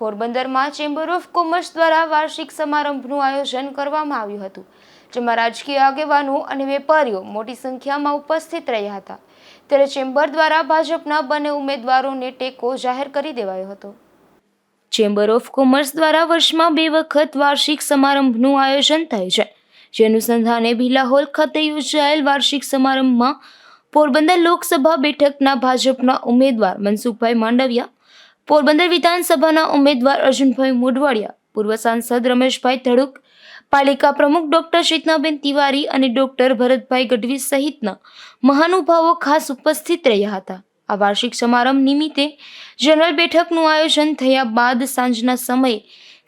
પોરબંદરમાં chamber of commerce દ્વારા વાર્ષિક સમારંભનું આયોજન કરવામાં આવ્યું હતું, જેમાં રાજકીય આગેવાનો અને વેપારીઓ મોટી સંખ્યામાં ઉપસ્થિત રહ્યા હતા. ત્યારે ચેમ્બર દ્વારા ભાજપના બંને ઉમેદવારોને ટેકો જાહેર કરી દેવાયો હતો. ચેમ્બર ઓફ કોમર્સ દ્વારા વર્ષમાં બે વખત વાર્ષિક સમારંભનું આયોજન થાય છે, જે અનુસંધાને ભીલા હોલ ખાતે યોજાયેલ વાર્ષિક સમારંભમાં પોરબંદર લોકસભા બેઠકના ભાજપના ઉમેદવાર મનસુખભાઈ માંડવિયા પોરબંદર વિધાનસભાના ઉમેદવાર અર્જુનભાઈ મોઢવાડિયા, પૂર્વ સાંસદ રમેશભાઈ ધડુક, પાલિકા પ્રમુખ ડોક્ટર શીતનાબેન તિવારી અને ડોક્ટર ભરતભાઈ ગઢવી સહિતના મહાનુભાવો ખાસ ઉપસ્થિત રહ્યા હતા. આ વાર્ષિક સમારંભ નિમિત્તે જનરલ બેઠકનું આયોજન થયા બાદ સાંજના સમયે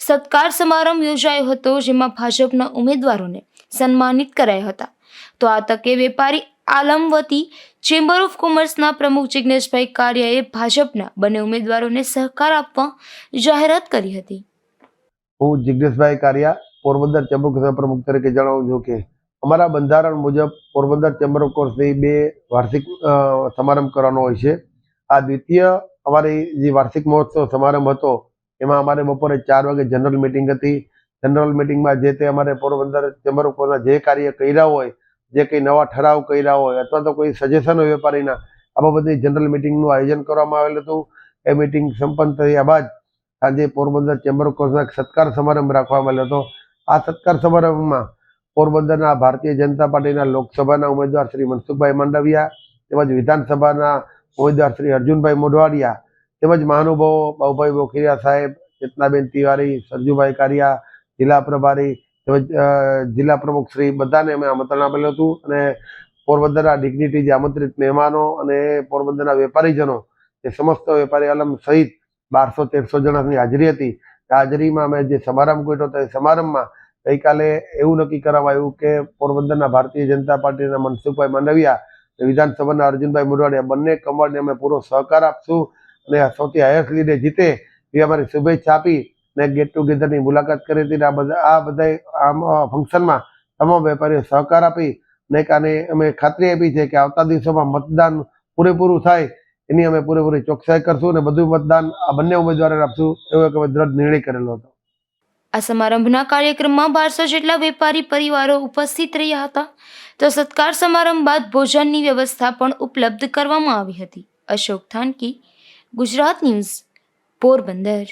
સત્કાર સમારંભ યોજાયો હતો, જેમાં ભાજપના ઉમેદવારોને સન્માનિત કરાયા હતા. તો આ તકે વેપારી આલમ વતી ચેમ્બર ઓફ કોમર્સના પ્રમુખ જિગ્નેશભાઈ કારિયાએ ભાજપના બંને ઉમેદવારોને સહકાર આપવા જાહેરાત કરી હતી. હું જિગ્નેશભાઈ કારિયા, પોરબંદર ચેમ્બર ઓફ પ્રમુખ તરીકે જણાવું છું કે અમારા બંધારણ મુજબ પોરબંદર ચેમ્બર ઓફ કોમર્સની બે વાર્ષિક સમારંભ કરવાનો હોય છે. આ દ્વિતીય અમારી જે વાર્ષિક મહોત્સવ સમારંભ હતો, એમાં અમારે બપોરે ચાર વાગે જનરલ મિટિંગ હતી. જનરલ મિટિંગમાં જે તે અમારે પોરબંદર ચેમ્બર કોમર્સના જે કાર્ય કર્યા હોય જે કંઈ નવા ઠરાવ કર્યા હોય અથવા તો કોઈ સજેશન હોય વેપારીના આ બાબતની જનરલ મિટિંગનું આયોજન કરવામાં આવેલું હતું. એ મિટિંગ સંપન્ન થયા બાદ આજે પોરબંદર ચેમ્બર ઓફ કોમર્સના સત્કાર સમારંભ રાખવામાં આવેલો હતો. આ સત્કાર સમારંભમાં પોરબંદરના ભારતીય જનતા પાર્ટીના લોકસભાના ઉમેદવાર શ્રી મનસુખભાઈ માંડવિયા તેમજ વિધાનસભાના ઉમેદવાર શ્રી અર્જુનભાઈ મોઢવાડિયા તેમજ મહાનુભાવો બાબુભાઈ બોખીરિયા સાહેબ, ચેતનાબેન તિવારી, સરજુભાઈ કારિયા, જિલ્લા પ્રભારી તેમજ જિલ્લા પ્રમુખ શ્રી બધાને અમે આમંત્રણ આપેલું હતું અને પોરબંદરના ડિગ્નિટી જે આમંત્રિત મહેમાનો અને પોરબંદરના વેપારીજનો એ સમસ્ત વેપારી આલમ સહિત બારસો તેરસો જણાની હાજરી હતી. હાજરીમાં અમે જે સમારંભ કર્યો હતો, એ સમારંભમાં ગઈકાલે એવું નક્કી કરવામાં આવ્યું કે પોરબંદરના ભારતીય જનતા પાર્ટીના મનસુખભાઈ માંડવિયા વિધાનસભાના અર્જુનભાઈ મોઢવાડિયા બંને કમળને અમે પૂરો સહકાર આપશું અને સૌથી હાયસ્ટ લીડે જીતે એ અમારી શુભેચ્છા આપી અને ગેટ ટુગેધરની મુલાકાત કરી હતી આ બધા આ બધા આમ ફંક્શનમાં તમામ વેપારીઓ સહકાર આપી અને કાને અમે ખાતરી આપી છે કે આવતા દિવસોમાં મતદાન પૂરેપૂરું થાય. એની અમે પૂરેપૂરી ચોકસાઈ કરશું અને બધું મતદાન આ બંને ઉમેદવારોને આપશું એવો એક અમે દ્રઢ નિર્ણય કરેલો હતો. આ સમારંભના કાર્યક્રમમાં બારસો જેટલા વેપારી પરિવારો ઉપસ્થિત રહ્યા હતા. તો સત્કાર સમારંભ બાદ ભોજનની વ્યવસ્થા પણ ઉપલબ્ધ કરવામાં આવી હતી. અશોક થાનકી, ગુજરાત ન્યૂઝ, પોરબંદર.